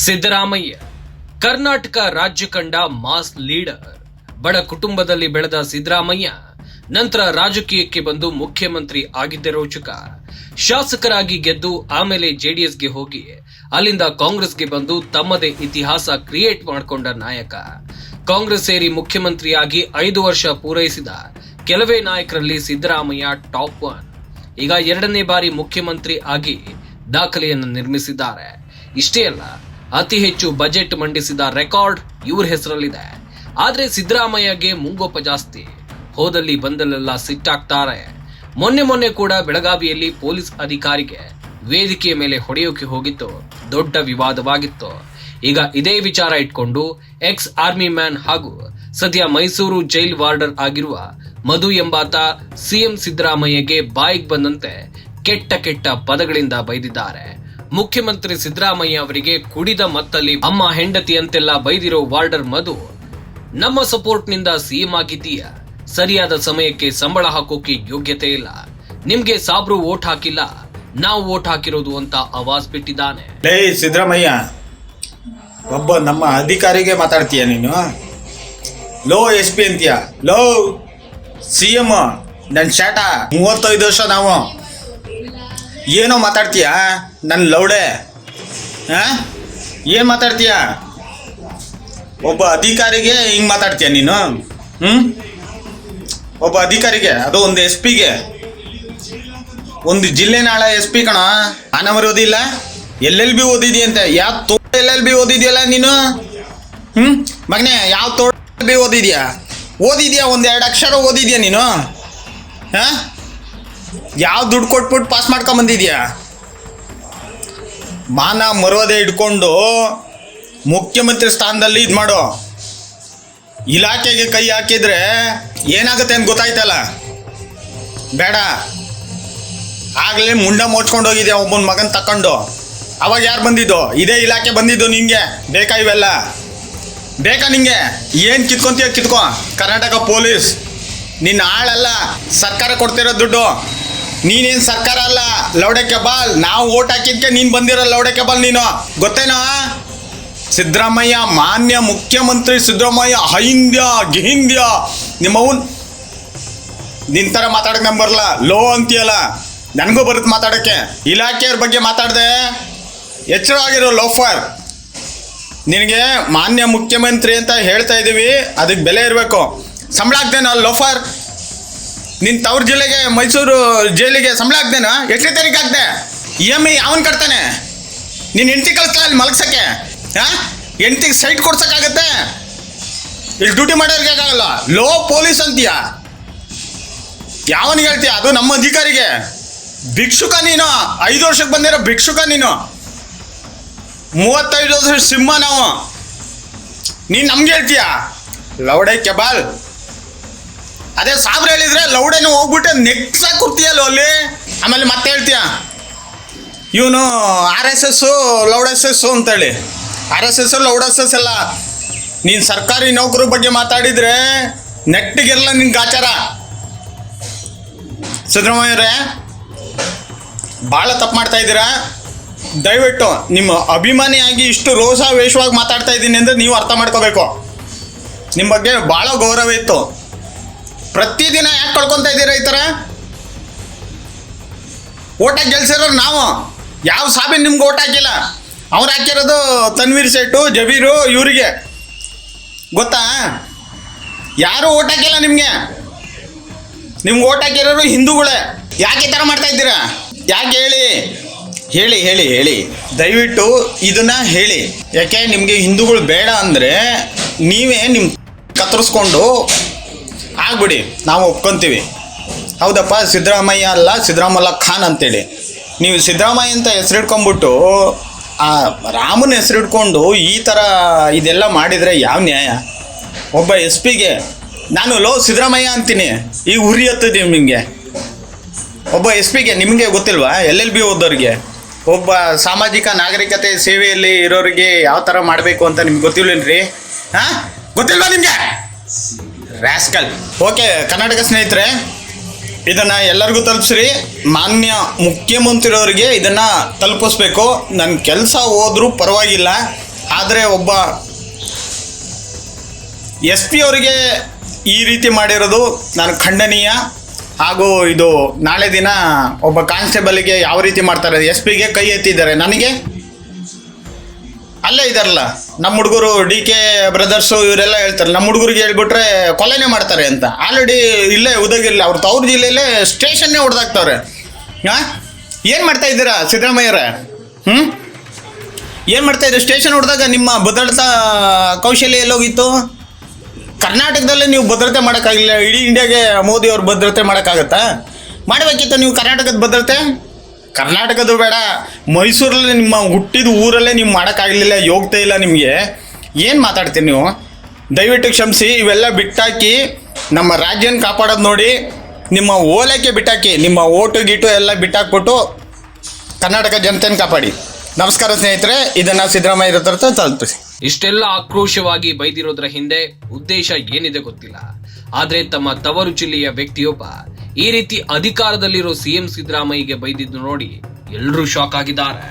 ಸಿದ್ದರಾಮಯ್ಯ, ಕರ್ನಾಟಕ ರಾಜ್ಯ ಕಂಡ mass leader. ಬಡ ಕುಟುಂಬದಲ್ಲಿ ಬೆಳೆದ ಸಿದ್ದರಾಮಯ್ಯ ನಂತರ ರಾಜಕೀಯಕ್ಕೆ ಬಂದು ಮುಖ್ಯಮಂತ್ರಿ ಆಗಿದ್ದ ರೋಚಕ. ಶಾಸಕರಾಗಿ ಗೆದ್ದು ಆಮೇಲೆ ಜೆಡಿಎಸ್ಗೆ ಹೋಗಿ ಅಲ್ಲಿಂದ ಕಾಂಗ್ರೆಸ್ಗೆ ಬಂದು ತಮ್ಮದೇ ಇತಿಹಾಸ ಕ್ರಿಯೇಟ್ ಮಾಡಿಕೊಂಡ ನಾಯಕ. ಕಾಂಗ್ರೆಸ್ ಸೇರಿ ಮುಖ್ಯಮಂತ್ರಿಯಾಗಿ ಐದು ವರ್ಷ ಪೂರೈಸಿದ ಕೆಲವೇ ನಾಯಕರಲ್ಲಿ ಸಿದ್ದರಾಮಯ್ಯ ಟಾಪ್ ಒನ್. ಈಗ ಎರಡನೇ ಬಾರಿ ಮುಖ್ಯಮಂತ್ರಿ ಆಗಿ ದಾಖಲೆಯನ್ನು ನಿರ್ಮಿಸಿದ್ದಾರೆ. ಇಷ್ಟೇ ಅಲ್ಲ ಅತಿ ಹೆಚ್ಚು ಬಜೆಟ್ ಮಂಡಿಸಿದ ರೆಕಾರ್ಡ್ ಇವ್ರ ಹೆಸರಲ್ಲಿದೆ. ಆದ್ರೆ ಸಿದ್ದರಾಮಯ್ಯಗೆ ಮುಂಗೋಪ ಜಾಸ್ತಿ. ಹೋದಲ್ಲಿ ಬಂದಲ್ಲೆಲ್ಲ ಸಿಟ್ಟಾಗ್ತಾರೆ. ಮೊನ್ನೆ ಮೊನ್ನೆ ಕೂಡ ಬೆಳಗಾವಿಯಲ್ಲಿ ಪೊಲೀಸ್ ಅಧಿಕಾರಿಗೆ ವೇದಿಕೆಯ ಮೇಲೆ ಹೊಡೆಯೋಕೆ ಹೋಗಿತ್ತು. ದೊಡ್ಡ ವಿವಾದವಾಗಿತ್ತು. ಈಗ ಇದೇ ವಿಚಾರ ಇಟ್ಕೊಂಡು ಎಕ್ಸ್ ಆರ್ಮಿ ಮ್ಯಾನ್ ಹಾಗೂ ಸದ್ಯ ಮೈಸೂರು ಜೈಲ್ ವಾರ್ಡರ್ ಆಗಿರುವ ಮಧು ಎಂಬಾತ ಸಿಎಂ ಸಿದ್ದರಾಮಯ್ಯಗೆ ಬಾಯಿಗೆ ಬಂದಂತೆ ಕೆಟ್ಟ ಕೆಟ್ಟ ಪದಗಳಿಂದ ಬೈದಿದ್ದಾರೆ. ಮುಖ್ಯಮಂತ್ರಿ ಸಿದ್ದರಾಮಯ್ಯ ಅವರಿಗೆ ಕುಡಿದ ಮತ್ತಲ್ಲಿ ಅಮ್ಮ ಹೆಂಡತಿ ಅಂತೆಲ್ಲ ಬೈದಿರೋ ವಾರ್ಡರ್ ಮಧು, ನಮ್ಮ ಸಪೋರ್ಟ್ನಿಂದ ಸಿಎಂ ಆಗಿದ್ದೀಯ? ಸರಿಯಾದ ಸಮಯಕ್ಕೆ ಸಂಬಳ ಹಾಕೋಕೆ ಯೋಗ್ಯತೆ ಇಲ್ಲ. ನಿಮ್ಗೆ ಸಾಬ್ರು ವೋಟ್ ಹಾಕಿಲ್ಲ. ನಾವು ವೋಟ್ ಹಾಕಿರೋದು ಅಂತ ಆವಾಜ್ ಬಿಟ್ಟಿದ್ದಾನೆ. ಲೇ ಸಿದ್ದರಾಮಯ್ಯ, ಒಬ್ಬ ನಮ್ಮ ಅಧಿಕಾರಿಗೆ ಮಾತಾಡ್ತೀಯ ನೀನು? ಲೋ ಎಸ್ ಪಿ ಅಂತೀಯ? ಲೋ ಸಿ ಎಂ ನನ್ನ ಶಾಟ, ಮೂವತ್ತೈದು ವರ್ಷ ನಾವು. ಏನೋ ಮಾತಾಡ್ತೀಯ? ನನ್ನ ಲೌಡೆ. ಹಾಂ ಏನು ಮಾತಾಡ್ತೀಯ? ಒಬ್ಬ ಅಧಿಕಾರಿಗೆ ಹಿಂಗೆ ಮಾತಾಡ್ತೀಯ ನೀನು? ಹ್ಞೂ ಒಬ್ಬ ಅಧಿಕಾರಿಗೆ, ಅದು ಒಂದು ಎಸ್ ಪಿಗೆ ಒಂದು ಜಿಲ್ಲೆ ನಾಳೆ ಎಸ್ ಪಿ ಕಣ ಆನವರು ಓದಿಲ್ಲ? ಎಲ್ಲೆಲ್ಲಿ ಬಿ ಓದಿದ್ಯಂತೆ. ಯಾವ ತೋ ಎಲ್ಲೆಲ್ಲಿ ಬಿ ಓದಿದ್ಯಲ್ಲ ನೀನು? ಹ್ಞೂ ಮಗನೇ, ಯಾವ ತೋ ಬಿ ಓದಿದ್ಯಾ? ಓದಿದ್ಯಾ? ಒಂದು ಎರಡು ಅಕ್ಷರ ಓದಿದ್ಯಾ ನೀನು? ಹಾಂ ಯಾವ ದುಡ್ಡು ಕೊಟ್ಬಿಟ್ಟು ಪಾಸ್ ಮಾಡ್ಕೊಂಡ್ ಬಂದಿದ್ಯಾ? ಮಾನ ಮರ್ವದೆ ಇಟ್ಕೊಂಡು ಮುಖ್ಯಮಂತ್ರಿ ಸ್ಥಾನದಲ್ಲಿ ಇದು ಮಾಡು. ಇಲಾಖೆಗೆ ಕೈ ಹಾಕಿದ್ರೆ ಏನಾಗುತ್ತೆ ಅಂತ ಗೊತ್ತಾಯ್ತಲ್ಲ? ಬೇಡ. ಆಗಲೇ ಮುಂಡ ಹೋಗಿದ್ಯಾ ಒಬ್ಬನ ಮಗನ ತಕೊಂಡು ಅವಾಗ ಯಾರು ಬಂದಿದ್ದು? ಇದೇ ಇಲಾಖೆ ಬಂದಿದ್ದು ನಿಮಗೆ ಬೇಕಾ ಇವೆಲ್ಲ? ಬೇಕಾ ನಿಂಗೆ? ಏನು ಕಿತ್ಕೊಂತೀಯ ಕಿತ್ಕೊ. ಕರ್ನಾಟಕ ಪೊಲೀಸ್ ನಿನ್ನ ಆಳಲ್ಲ. ಸರ್ಕಾರ ಕೊಡ್ತಿರೋ ದುಡ್ಡು. ನೀನೇನು ಸರ್ಕಾರ ಅಲ್ಲ? ಲೌಡೆ ಕೆಬಾಲ್ ನಾವು ಓಟ್ ಹಾಕಿದ್ಕೆ ನೀನು ಬಂದಿರೋ ಲೌಡೆ ಕೆಬಾಲ್ ನೀನು. ಗೊತ್ತೇನೋ? ಸಿದ್ದರಾಮಯ್ಯ, ಮಾನ್ಯ ಮುಖ್ಯಮಂತ್ರಿ ಸಿದ್ದರಾಮಯ್ಯ ಹೈಂದ್ಯ ಗಿಹಿಂದ್ಯ ನಿಮ್ಮವನ್ ನಿನ್ ಥರ ಮಾತಾಡಕ್ ನಮ್ಗೆ ಬರಲ್ಲ. ಲೋ ಅಂತೀಯಲ್ಲ. ನನಗೂ ಬರುತ್ತೆ ಮಾತಾಡೋಕ್ಕೆ. ಇಲಾಖೆಯವ್ರ ಬಗ್ಗೆ ಮಾತಾಡ್ದೆ. ಎಚ್ಚರ ಆಗಿರೋ ಲೋಫರ್. ನಿನಗೆ ಮಾನ್ಯ ಮುಖ್ಯಮಂತ್ರಿ ಅಂತ ಹೇಳ್ತಾ ಇದ್ದೀವಿ ಅದಕ್ಕೆ ಬೆಲೆ ಇರಬೇಕು. ಸಂಬಳ ಆಗ್ದೇನೋ ಲೋಫರ್. ನಿನ್ನ ತವ್ರ ಜಿಲ್ಲೆಗೆ ಮೈಸೂರು ಜೈಲಿಗೆ ಸಂಬಳ ಹಾಕ್ದೇನಾ? ಎಷ್ಟನೇ ತಾರೀಕು ಆಗ್ದೆ ಇ ಎಂ ಐ ಅವನ್ ಕಟ್ತಾನೆ. ನೀನು ಹೆಂಡ್ತಿ ಕಳಿಸ್ತಾ ಅಲ್ಲಿ ಮಲಗ್ಸಕ್ಕೆ? ಹಾಂ ಹೆಂಡ್ತಿಗೆ ಸೈಟ್ ಕೊಡ್ಸೋಕ್ಕಾಗತ್ತೆ? ಇಲ್ಲಿ ಡ್ಯೂಟಿ ಮಾಡೋರಿಗೆ ಆಗಲ್ಲ ಲೋ ಪೊಲೀಸ್ ಅಂತೀಯಾ. ಯಾವನಿಗೆ ಹೇಳ್ತೀಯ? ಅದು ನಮ್ಮ ಅಧಿಕಾರಿಗೆ. ಭಿಕ್ಷುಕ ನೀನು. ಐದು ವರ್ಷಕ್ಕೆ ಬಂದಿರೋ ಭಿಕ್ಷುಕ ನೀನು. ಮೂವತ್ತೈದು ವರ್ಷ ಸಿಂಹ ನಾವು. ನೀನು ನಮ್ಗೆ ಹೇಳ್ತೀಯ? ಲೌಡೈ ಕೆಬಾಲ್. ಅದೇ ಸಾಬ್ರು ಹೇಳಿದ್ರೆ ಲೌಡೇನು ಹೋಗ್ಬಿಟ್ಟೆ ನೆಕ್ಸ ಕೂರ್ತೀಯಲ್ಲ ಅಲ್ಲಿ. ಆಮೇಲೆ ಮತ್ತೆ ಹೇಳ್ತೀಯ? ಇವನು R S S, loud S S ಅಂತೇಳಿ. R S S loud S S ಎಲ್ಲ. ನೀನು ಸರ್ಕಾರಿ ನೌಕರ ಬಗ್ಗೆ ಮಾತಾಡಿದ್ರೆ ನೆಟ್ಟಿಗೆಲ್ಲ ನಿನ್ ಗಾಚಾರ ಸಿದ್ದರಾಮಯ್ಯವರೇ ಭಾಳ ತಪ್ಪು ಮಾಡ್ತಾ ಇದ್ದೀರಾ? ದಯವಿಟ್ಟು ನಿಮ್ಮ ಅಭಿಮಾನಿಯಾಗಿ ಇಷ್ಟು ರೋಷಾವೇಶವಾಗಿ ಮಾತಾಡ್ತಾ ಇದ್ದೀನಿ ಅಂದರೆ ನೀವು ಅರ್ಥ ಮಾಡ್ಕೋಬೇಕು. ನಿಮ್ಮ ಬಗ್ಗೆ ಭಾಳ ಗೌರವ ಇತ್ತು. ಪ್ರತಿದಿನ ಯಾಕೆ ಕಳ್ಕೊತ ಇದ್ದೀರಾ ಈ ಥರ ಓಟ್ ಹಾಕಿ ಗೆಲ್ಸಿರೋರು ನಾವು. ಯಾವ ಸಾಬೀನು ನಿಮ್ಗೆ ಓಟ್ ಹಾಕಿಲ್ಲ? ಅವ್ರು ಹಾಕಿರೋದು ತನ್ವೀರ್ ಸೇಟು ಜಬೀರು, ಇವರಿಗೆ. ಗೊತ್ತಾ? ಯಾರು ಓಟ್ ಹಾಕಿಲ್ಲ ನಿಮಗೆ? ನಿಮ್ಗೆ ಓಟ್ ಹಾಕಿರೋರು ಹಿಂದೂಗಳೇ. ಯಾಕೆ ಈ ಥರ ಮಾಡ್ತಾ ಇದ್ದೀರಾ? ಯಾಕೆ ಹೇಳಿ? ಹೇಳಿ ಹೇಳಿ ಹೇಳಿ. ದಯವಿಟ್ಟು ಇದನ್ನ ಹೇಳಿ. ಯಾಕೆ, ನಿಮಗೆ ಹಿಂದೂಗಳು ಬೇಡ ಅಂದರೆ ನೀವೇ ನಿಮ್ಮ ಕತ್ತರಿಸ್ಕೊಂಡು ಆಗ್ಬಿಡಿ. ನಾವು ಒಪ್ಕೊಂತೀವಿ. ಹೌದಪ್ಪ, ಸಿದ್ದರಾಮಯ್ಯ ಅಲ್ಲ ಸಿದ್ದರಾಮಲ್ಲ ಖಾನ್ ಅಂತೇಳಿ. ನೀವು ಸಿದ್ದರಾಮಯ್ಯ ಅಂತ ಹೆಸರಿಟ್ಕೊಂಡ್ಬಿಟ್ಟು, ಆ ರಾಮನ ಹೆಸರಿಟ್ಕೊಂಡು ಈ ಥರ ಇದೆಲ್ಲ ಮಾಡಿದರೆ ಯಾವ ನ್ಯಾಯ? ಒಬ್ಬ ಎಸ್ ಪಿಗೆ, ನಾನು ಲೋ ಸಿದ್ದರಾಮಯ್ಯ ಅಂತೀನಿ. ಈ ಉರಿ ಹತ್ತಿದ್ದೀವಿ ನಿಮಗೆ. ಒಬ್ಬ ಎಸ್ ಪಿಗೆ, ನಿಮಗೆ ಗೊತ್ತಿಲ್ವಾ? ಎಲ್ ಎಲ್ ಬಿ ಓದೋರಿಗೆ ಒಬ್ಬ ಸಾಮಾಜಿಕ ನಾಗರಿಕತೆ ಸೇವೆಯಲ್ಲಿ ಇರೋರಿಗೆ ಯಾವ ಥರ ಮಾಡಬೇಕು ಅಂತ ನಿಮ್ಗೆ ಗೊತ್ತಿಲ್ವೇನ್ರಿ? ಹಾಂ ಗೊತ್ತಿಲ್ವಾ ನಿಮಗೆ? ರ್ಯಾಸ್ಕಲ್ ಓಕೆ ಕರ್ನಾಟಕ ಸ್ನೇಹಿತರೆ, ಇದನ್ನ ಎಲ್ಲರಿಗೂ ತಲುಪಿಸ್ರಿ. ಮಾನ್ಯ ಮುಖ್ಯಮಂತ್ರಿಯವರಿಗೆ ಇದನ್ನ ತಲುಪಿಸ್ಬೇಕು. ನನ್ನ ಕೆಲಸ ಹೋದ್ರೂ ಪರವಾಗಿಲ್ಲ. ಆದರೆ ಒಬ್ಬ ಎಸ್ ಪಿ ಅವರಿಗೆ ಈ ರೀತಿ ಮಾಡಿರೋದು ನಾನು ಖಂಡನೀಯ. ಹಾಗೂ ಇದು ನಾಳೆ ದಿನ ಒಬ್ಬ ಕಾನ್ಸ್ಟೇಬಲ್ಗೆ ಯಾವ ರೀತಿ ಮಾಡ್ತಾರೆ, ಎಸ್ ಪಿಗೆ ಕೈ ಎತ್ತಿದ್ದಾರೆ ನನಗೆ. ಅಲ್ಲೇ ಇದಾರಲ್ಲ, ನಮ್ಮ ಹುಡುಗರು ಡಿ ಕೆ ಬ್ರದರ್ಸು ಇವರೆಲ್ಲ ಹೇಳ್ತಾರೆ, ನಮ್ಮ ಹುಡುಗರಿಗೆ ಹೇಳ್ಬಿಟ್ರೆ ಕೊಲೆನೇ ಮಾಡ್ತಾರೆ ಅಂತ. ಆಲ್ರೆಡಿ ಇಲ್ಲೇ ಉದಗಿಲ್ಲ, ಅವ್ರ ತವ್ರ ಜಿಲ್ಲೆಯಲ್ಲೇ ಸ್ಟೇಷನ್ನೇ ಹೊಡೆದಾಕ್ತವ್ರೆ. ಹಾಂ? ಏನು ಮಾಡ್ತಾ ಇದ್ದೀರಾ ಸಿದ್ದರಾಮಯ್ಯರ ಹ್ಞೂ ಏನು ಮಾಡ್ತಾ ಇದ್ದೀರಾ? ಸ್ಟೇಷನ್ ಹೊಡೆದಾಗ ನಿಮ್ಮ ಭದ್ರತಾ ಕೌಶಲ್ಯ ಎಲ್ಲೋಗಿತ್ತು? ಕರ್ನಾಟಕದಲ್ಲೇ ನೀವು ಭದ್ರತೆ ಮಾಡೋಕ್ಕಾಗಿಲ್ಲ, ಇಡೀ ಇಂಡಿಯಾಗೆ ಮೋದಿ ಅವ್ರು ಭದ್ರತೆ ಮಾಡೋಕ್ಕಾಗತ್ತಾ? ಮಾಡಬೇಕಿತ್ತು ನೀವು ಕರ್ನಾಟಕದ ಭದ್ರತೆ? ಕರ್ನಾಟಕದ ಬೇಡ, ಮೈಸೂರಲ್ಲಿ ನಿಮ್ಮ ಹುಟ್ಟಿದ ಊರಲ್ಲೇ ನೀವು ಮಾಡೋಕ್ಕಾಗಲಿಲ್ಲ ಯೋಗ್ಯತೆ ಇಲ್ಲ ನಿಮಗೆ. ಏನು ಮಾತಾಡ್ತೀರಿ ನೀವು? ದಯವಿಟ್ಟು ಕ್ಷಮಿಸಿ, ಇವೆಲ್ಲ ಬಿಟ್ಟಾಕಿ, ನಮ್ಮ ರಾಜ್ಯನ ಕಾಪಾಡೋದು ನೋಡಿ, ನಿಮ್ಮ ಓಲೈಕೆ ಬಿಟ್ಟಾಕಿ, ನಿಮ್ಮ ಓಟು ಗೀಟು ಎಲ್ಲ ಬಿಟ್ಟಾಕ್ಬಿಟ್ಟು ಕರ್ನಾಟಕ ಜನತೆಯನ್ನು ಕಾಪಾಡಿ. ನಮಸ್ಕಾರ ಸ್ನೇಹಿತರೆ, ಇದನ್ನು ಸಿದ್ದರಾಮಯ್ಯ ಹತ್ರ ತಲುಪಿಸಿ ಇಷ್ಟೆಲ್ಲ ಆಕ್ರೋಶವಾಗಿ ಬೈದಿರೋದ್ರ ಹಿಂದೆ ಉದ್ದೇಶ ಏನಿದೆ ಗೊತ್ತಿಲ್ಲ. ಆದ್ರೆ ತಮ್ಮ ತವರು ಜಿಲ್ಲೆಯ ವ್ಯಕ್ತಿಯೊಬ್ಬ ಈ ರೀತಿ ಅಧಿಕಾರದಲ್ಲಿರೋ ಸಿಎಂ ಸಿದ್ದರಾಮಯ್ಯಗೆ ಬೈದಿದ್ದು ನೋಡಿ ಎಲ್ಲರೂ ಶಾಕ್ ಆಗಿದ್ದಾರೆ.